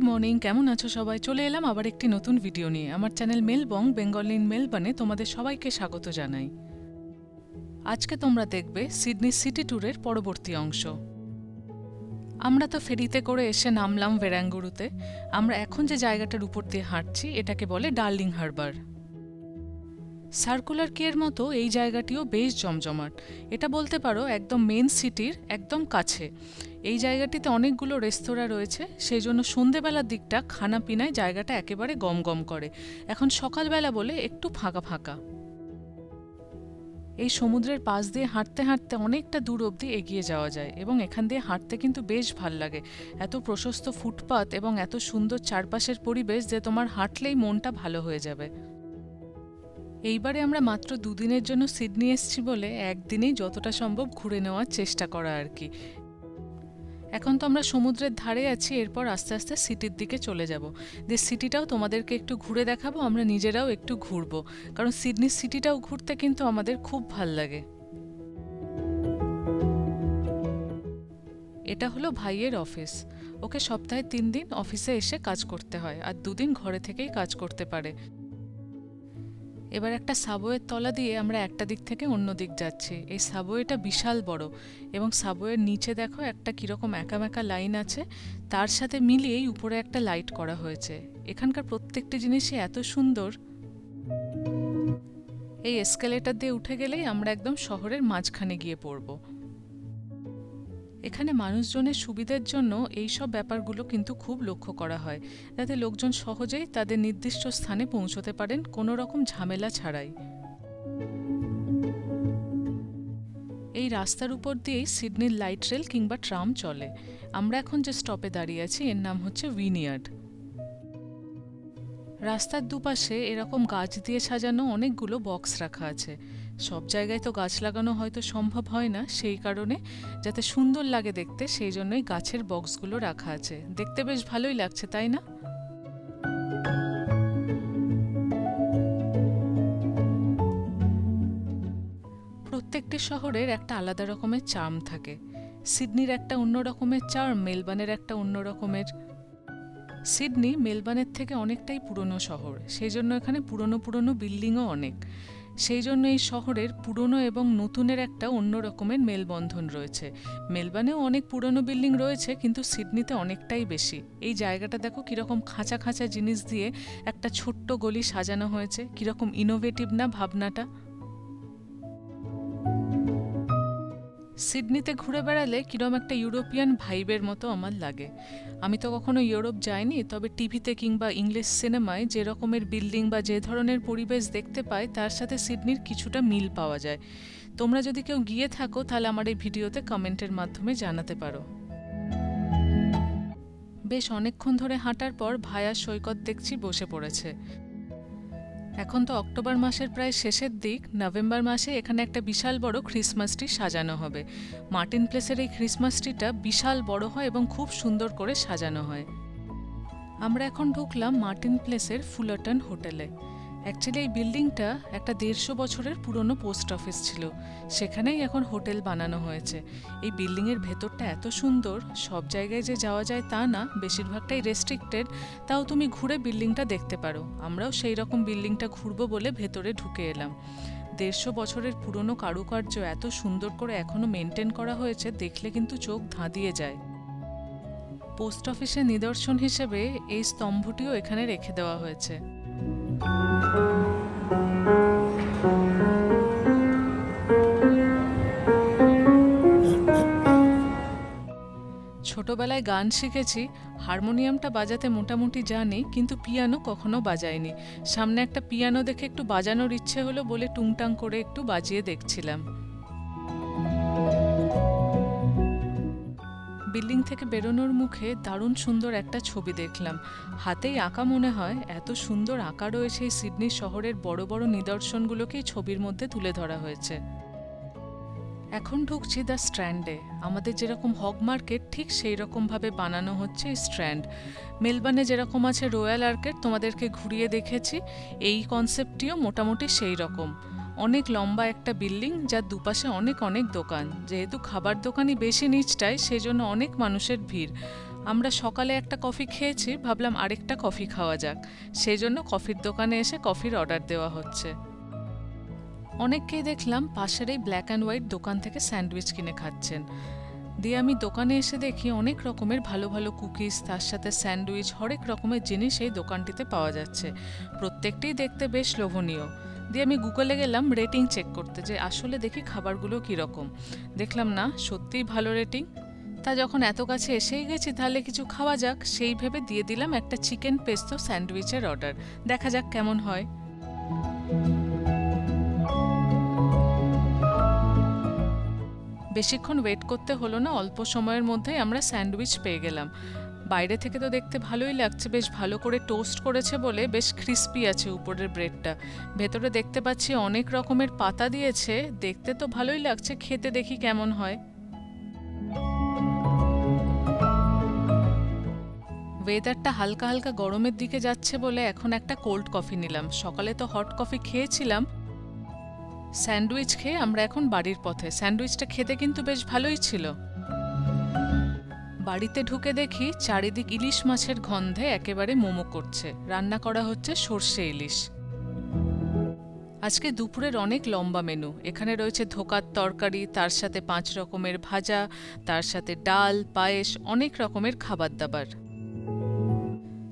Good morning, কেমন আছো সবাই? চলে এলাম আবার একটি নতুন ভিডিও নিয়ে। আমার চ্যানেল মেলবং বেঙ্গল ইন মেলবানে তোমাদের সবাইকে স্বাগত জানাই। আজকে তোমরা দেখবে সিডনি সিটি ট্যুরের পরবর্তী অংশ। আমরা তো ফেরিতে করে এসে নামলাম ভেরাঙ্গুরুতে। আমরা এখন যে জায়গাটার উপর দিয়ে হাঁটছি, এটাকে বলে ডার্লিং হারবার। সার্কুলার কের মতো? এই জায়গাটিও বেশ জমজমাট। এটা বলতে পারো একদম মেন সিটির একদম কাছে। এই জায়গাটিতে অনেকগুলো রেস্তোরাঁ রয়েছে সেই জন্য সন্ধেবেলার দিকটা খানা পিনায় জায়গাটা একেবারে গম গম করে। এখন সকালবেলা বলে একটু ফাঁকা ফাঁকা। এই সমুদ্রের পাশ দিয়ে হাঁটতে হাঁটতে অনেকটা দূর অবধি এগিয়ে যাওয়া যায় এবং এখান দিয়ে হাঁটতে কিন্তু বেশ ভালো লাগে। এত প্রশস্ত ফুটপাত এবং এত সুন্দর চারপাশের পরিবেশ যে তোমার হাঁটলেই মনটা ভালো হয়ে যাবে। এইবারে আমরা মাত্র দুদিনের জন্য সিডনি এসেছি বলে একদিনেই যতটা সম্ভব ঘুরে নেওয়ার চেষ্টা করা আর কি। এখন তো আমরা সমুদ্রের ধারে আছি, এরপর আস্তে আস্তে সিটির দিকে চলে যাব। যে সিটিটাও তোমাদেরকে একটু ঘুরে দেখাবো, আমরা নিজেরাও একটু ঘুরবো। কারণ সিডনি সিটিটাও ঘুরতে কিন্তু আমাদের খুব ভালো লাগে। এটা হলো ভাইয়ের অফিস। ওকে সপ্তাহে তিন দিন অফিসে এসে কাজ করতে হয়, আর দুদিন ঘরে থেকেই কাজ করতে পারে। এবার একটা সাবওয়ের তলা দিয়ে আমরা একটা দিক থেকে অন্য দিক যাচ্ছি। এই সাবওয়েটা বিশাল বড় এবং সাবওয়ের নিচে দেখো একটা কীরকম একা মেকা লাইন আছে। তার সাথে মিলিয়েই উপরে একটা লাইট করা হয়েছে। এখানকার প্রত্যেকটি জিনিসই এত সুন্দর। এই এসকেলেটার দিয়ে উঠে গেলেই আমরা একদম শহরের মাঝখানে গিয়ে পড়ব। এখানে মানুষজনের সুবিধার জন্য এই সব ব্যাপারগুলো কিন্তু খুব লক্ষ্য করা হয়, যাতে লোকজন সহজেই তাদের নির্দিষ্ট স্থানে পৌঁছতে পারেন কোনো রকম ঝামেলা ছাড়াই। এই রাস্তার উপর দিয়েই সিডনির লাইট রেল কিংবা ট্রাম চলে। আমরা এখন যে স্টপে দাঁড়িয়ে আছি, এর নাম হচ্ছে উইনিয়ার্ড রাস্তার দুপাশে এরকম গাছ দিয়ে সাজানো অনেকগুলো বক্স রাখা আছে। সব জায়গায় তো গাছ লাগানো হয়তো সম্ভব হয় না সেই কারণে, যাতে সুন্দর লাগে দেখতে, সেই জন্যই গাছের বক্সগুলো রাখা আছে। দেখতে বেশ ভালোই লাগছে, তাই না? প্রত্যেকটি শহরের একটা আলাদা রকমের চার্ম থাকে। সিডনির একটা অন্য রকমের চার্ম মেলবানের একটা অন্য রকমের। সিডনি মেলবানের থেকে অনেকটাই পুরনো শহর, সেই জন্য এখানে পুরনো পুরনো বিল্ডিংও অনেক। সেই জন্য এই শহরের পুরনো এবং নতুনের একটা অন্য রকমের মেলবন্ধন রয়েছে। মেলবানেও অনেক পুরনো বিল্ডিং রয়েছে, কিন্তু সিডনিতে অনেকটাই বেশি। এই জায়গাটা দেখো কীরকম খাঁচা খাঁচা জিনিস দিয়ে একটা ছোট্ট গলি সাজানো হয়েছে, কীরকম ইনোভেটিভ না ভাবনাটা? সিডনিতে ঘুরে বেড়ালে কিরম একটা ইউরোপিয়ান ভাইবের মতো আমার লাগে। আমি তো কখনো ইউরোপ যাইনি, তবে টিভিতে কিংবা ইংলিশ সিনেমায় যে রকমের বিল্ডিং বা যে ধরনের পরিবেশ দেখতে পাই, তার সাথে সিডনির কিছুটা মিল পাওয়া যায়। তোমরা যদি কেউ গিয়ে থাকো, তাহলে আমার এই ভিডিওতে কমেন্টের মাধ্যমে জানাতে পারো। বেশ অনেকক্ষণ ধরে হাঁটার পর ভায়া সৈকত দেখছি বসে পড়েছে। এখন তো অক্টোবর মাসের প্রায় শেষের দিক। নভেম্বর মাসে এখানে একটা বিশাল বড় ক্রিসমাস ট্রি সাজানো হবে। মার্টিন প্লেসের এই ক্রিসমাস ট্রিটা বিশাল বড় হয় এবং খুব সুন্দর করে সাজানো হয়। আমরা এখন ঢুকলাম মার্টিন প্লেসের ফুলটন হোটেলে। অ্যাকচুয়ালি এই বিল্ডিংটা একটা দেড়শো বছরের পুরনো পোস্ট অফিস ছিল। সেখানেই এখন হোটেল বানানো হয়েছে। এই বিল্ডিংয়ের ভেতরটা এত সুন্দর, সব জায়গায় যে যাওয়া যায় তা না, বেশিরভাগটাই রেস্ট্রিক্টেড তাও তুমি ঘুরে বিল্ডিংটা দেখতে পারো। আমরাও সেই রকম বিল্ডিংটা ঘুরবো বলে ভেতরে ঢুকে এলাম। দেড়শো বছরের পুরনো কারুকার্য এত সুন্দর করে এখনও মেনটেন করা হয়েছে, দেখলে কিন্তু চোখ ধাঁধিয়ে যায়। পোস্ট অফিসের নিদর্শন হিসেবে এই স্তম্ভটিও এখানে রেখে দেওয়া হয়েছে। ছোটবেলায় গান শিখেছি, হারমোনিয়ামটা বাজাতে মোটামুটি জানি, কিন্তু পিয়ানো কখনো বাজায়নি। সামনে একটা পিয়ানো দেখে একটু বাজানোর ইচ্ছে হলো বলে টুংটাং করে একটু বাজিয়ে দেখছিলাম। বিল্ডিং থেকে বেরোনোর মুখে দারুণ সুন্দর একটা ছবি দেখলাম। হাতেই আঁকা মনে হয়, এত সুন্দর আঁকা রয়েছে এই সিডনি শহরের বড় বড় নিদর্শনগুলোকেই ছবির মধ্যে তুলে ধরা হয়েছে। এখন ঢুকছি দ্য স্ট্র্যান্ডে। আমাদের যেরকম হগ মার্কেট, ঠিক সেই রকমভাবে বানানো হচ্ছে এই স্ট্র্যান্ড। মেলবার্নে যেরকম আছে রয়্যাল আর্কেট তোমাদেরকে ঘুরিয়ে দেখেছি, এই কনসেপ্টটিও মোটামুটি সেই রকম অনেক লম্বা একটা বিল্ডিং যার দুপাশে অনেক অনেক দোকান। যেহেতু খাবার দোকানই বেশি নিচটায়, সেজন্য অনেক মানুষের ভিড়। আমরা সকালে একটা কফি খেয়েছি, ভাবলাম আরেকটা কফি খাওয়া যাক। সেই জন্য কফির দোকানে এসে কফির অর্ডার দেওয়া হচ্ছে। অনেককেই দেখলাম পাশের এই ব্ল্যাক অ্যান্ড হোয়াইট দোকান থেকে স্যান্ডউইচ কিনে খাচ্ছেন। দিয়ে আমি দোকানে এসে দেখি অনেক রকমের ভালো ভালো কুকিজ, তার সাথে স্যান্ডউইচ, হরেক রকমের জিনিস এই দোকানটিতে পাওয়া যাচ্ছে। প্রত্যেকটিই দেখতে বেশ লোভনীয়। দিয়ে আমি গুগলে গেলাম রেটিং চেক করতে, যে আসলে দেখি খাবারগুলো কীরকম। দেখলাম না, সত্যিই ভালো রেটিং তা যখন এত কাছে এসেই গেছি, তাহলে কিছু খাওয়া যাক। সেই ভেবে দিয়ে দিলাম একটা চিকেন পেস্তো স্যান্ডউইচের অর্ডার দেখা যাক কেমন হয়। বেশিক্ষণ ওয়েট করতে হলো না, অল্প সময়ের মধ্যেই আমরা স্যান্ডউইচ পেয়ে গেলাম। বাইরে থেকে তো দেখতে ভালোই লাগছে, বেশ ভালো করে টোস্ট করেছে বলে বেশ ক্রিস্পি আছে উপরের ব্রেডটা ভেতরে দেখতে পাচ্ছি অনেক রকমের পাতা দিয়েছে, দেখতে তো ভালোই লাগছে, খেতে দেখি কেমন হয়। ওয়েদারটা হালকা হালকা গরমের দিকে যাচ্ছে বলে এখন একটা কোল্ড কফি নিলাম। সকালে তো হট কফি খেয়েছিলাম। স্যান্ডউইচ খেয়ে আমরা এখন বাড়ির পথে। স্যান্ডউইচটা খেতে কিন্তু বেশ ভালোই ছিল। বাড়িতে ঢুকে দেখি চারিদিক ইলিশ মাছের গন্ধে একেবারে মোমো করছে। রান্না করা হচ্ছে সর্ষে ইলিশ। আজকে দুপুরের অনেক লম্বা মেনু। এখানে রয়েছে ধোকার তরকারি, তার সাথে পাঁচ রকমের ভাজা, তার সাথে ডাল, পায়েস, অনেক রকমের খাবার দাবার।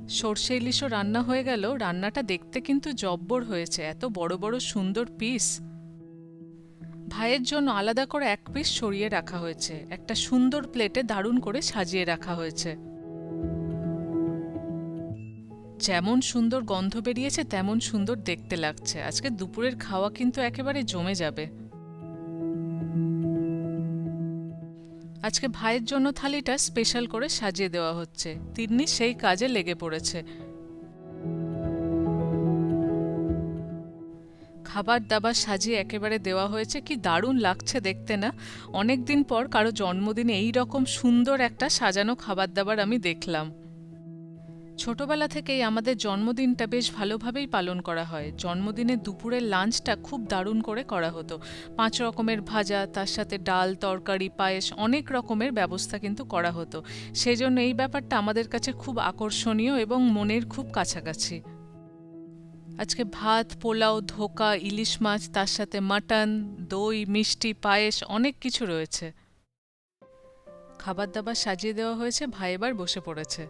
সর্ষে ইলিশও রান্না হয়ে গেল। রান্নাটা দেখতে কিন্তু জব্বর হয়েছে। এত বড় বড় সুন্দর পিস ভাইয়ের জন্য আলাদা করে এক পিস সরিয়ে রাখা হয়েছে। একটা সুন্দর প্লেটে দারুণ করে সাজিয়ে রাখা হয়েছে। যেমন সুন্দর গন্ধ বেরিয়েছে, তেমন সুন্দর দেখতে লাগছে। আজকে দুপুরের খাওয়া কিন্তু একেবারে জমে যাবে। আজকে ভাইয়ের জন্য থালিটা স্পেশাল করে সাজিয়ে দেওয়া হচ্ছে। তিন্নি সেই কাজে লেগে পড়েছে। খাবার দাবার সাজিয়ে একেবারে দেওয়া হয়েছে। কি দারুণ লাগছে দেখতে না? অনেক দিন পর কারও জন্মদিনে এই রকম সুন্দর একটা সাজানো খাবার দাবার আমি দেখলাম। ছোটবেলা থেকেই আমাদের জন্মদিনটা বেশ ভালোভাবেই পালন করা হয়। জন্মদিনে দুপুরের লাঞ্চটা খুব দারুণ করে করা হতো। পাঁচ রকমের ভাজা, তার সাথে ডাল, তরকারি, পায়েস অনেক রকমের ব্যবস্থা কিন্তু করা হতো। সেই জন্য এই ব্যাপারটা আমাদের কাছে খুব আকর্ষণীয় এবং মনের খুব কাছাকাছি। আজকে ভাত, পোলাও, ধোকা, ইলিশ মাছ, তার সাথে মাটন, দই, মিষ্টি, পায়েস, অনেক কিছু রয়েছে। খাবার দাবার সাজিয়ে দেওয়া হয়েছে, ভাই এবার বসে পড়েছে।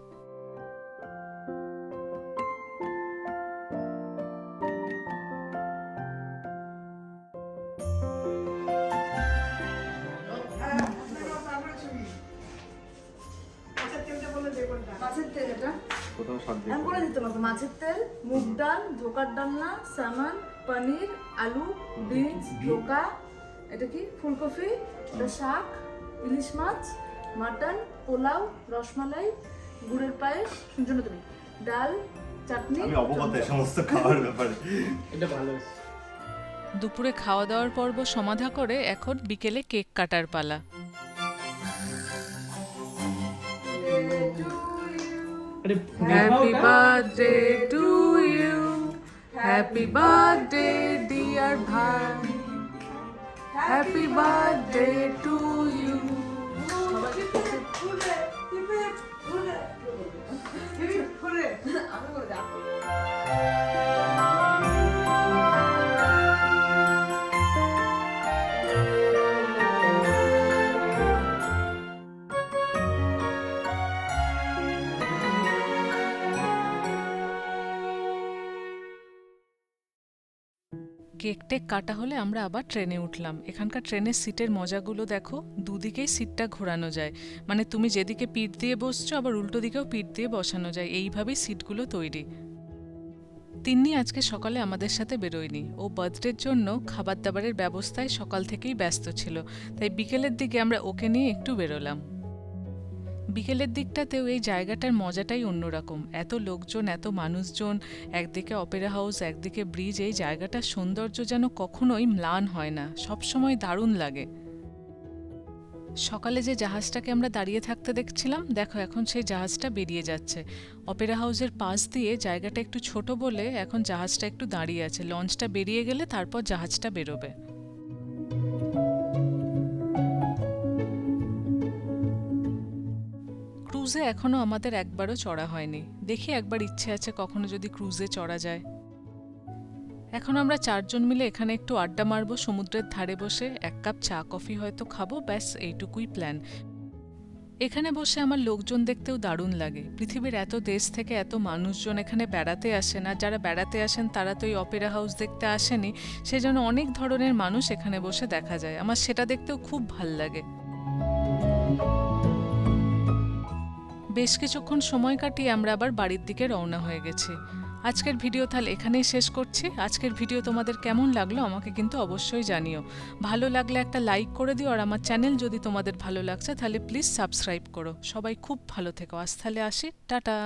আমি বলে দিতে পারব মাছের তেল মুগ ডাল ধোকার ডালনা সামান পনির আলু বিনস ধোকা এটা কি? ফুলকপি এটা শাক ইলিশ মাছ মাটন পোলাও রসমালাই গুড়ের পায়েস শুনছো না তুমি? ডাল চাটনি আমি অবগত এই সমস্ত খাবার ব্যাপারে। এটা ভালো দুপুরে খাওয়া দাওয়ার পর্ব সমাধা করে এখন বিকেলে কেক কাটার পালা। Happy birthday to you. Happy birthday, dear Bhai. Happy birthday to you. Cake take কাটা হলে আমরা আবার ট্রেনে উঠলাম। এখানকার ট্রেনের সিটের মজাগুলো দেখো, দুদিকেই সিটটা ঘোরানো যায়। মানে তুমি যেদিকে পিঠ দিয়ে বসছো, আবার উল্টো দিকেও পিঠ দিয়ে বসানো যায়। এইভাবেই সিটগুলো তৈরি। তিন্নি আজকে সকালে আমাদের সাথে বেরোয়নি। ও বার্থডের জন্য খাবার দাবারের ব্যবস্থায় সকাল থেকেই ব্যস্ত ছিল। তাই বিকেলের দিকে আমরা ওকে নিয়ে একটু বেরোলাম। বিকেলের দিকটাতেও এই জায়গাটার মজাটাই অন্যরকম। এত লোকজন, এত মানুষজন, একদিকে অপেরা হাউস, একদিকে ব্রিজ, এই জায়গাটার সৌন্দর্য যেন কখনোই ম্লান হয় না। সবসময় দারুণ লাগে। সকালে যে জাহাজটাকে আমরা দাঁড়িয়ে থাকতে দেখছিলাম, দেখো এখন সেই জাহাজটা বেরিয়ে যাচ্ছে। অপেরা হাউসের পাশ দিয়ে জায়গাটা একটু ছোট বলে এখন জাহাজটা একটু দাঁড়িয়ে আছে। লঞ্চটা বেরিয়ে গেলে তারপর জাহাজটা বেরোবে। ক্রুজ এখনও আমাদের একবারও চড়া হয়নি। দেখি একবার ইচ্ছে আছে কখনো যদি ক্রুজে চড়া যায়। এখন আমরা চারজন মিলে এখানে একটু আড্ডা মারবো, সমুদ্রের ধারে বসে এক কাপ চা, কফি হয়তো খাব, ব্যাস এইটুকুই প্ল্যান এখানে বসে আমার লোকজন দেখতেও দারুণ লাগে। পৃথিবীর এত দেশ থেকে এত মানুষজন এখানে বেড়াতে আসেন আর যারা বেড়াতে আসেন তারা তো এই অপেরা হাউস দেখতে আসেনি। সেজন্য অনেক ধরনের মানুষ এখানে বসে দেখা যায়। আমার সেটা দেখতেও খুব ভালো লাগে। বেশ কিছুক্ষণ সময় কাটিয়ে আমরা আবার বাড়ির দিকে রওনা হয়ে গেছি। আজকের ভিডিও তাহলে এখানেই শেষ করছি। আজকের ভিডিও তোমাদের কেমন লাগল আমাকে কিন্তু অবশ্যই জানিও। ভালো লাগলে একটা লাইক করে দিও আর আমার চ্যানেল যদি তোমাদের ভালো লাগছে তাহলে প্লিজ সাবস্ক্রাইব করো। সবাই খুব ভালো থেকো। আজ তাহলে আসি। টাটা।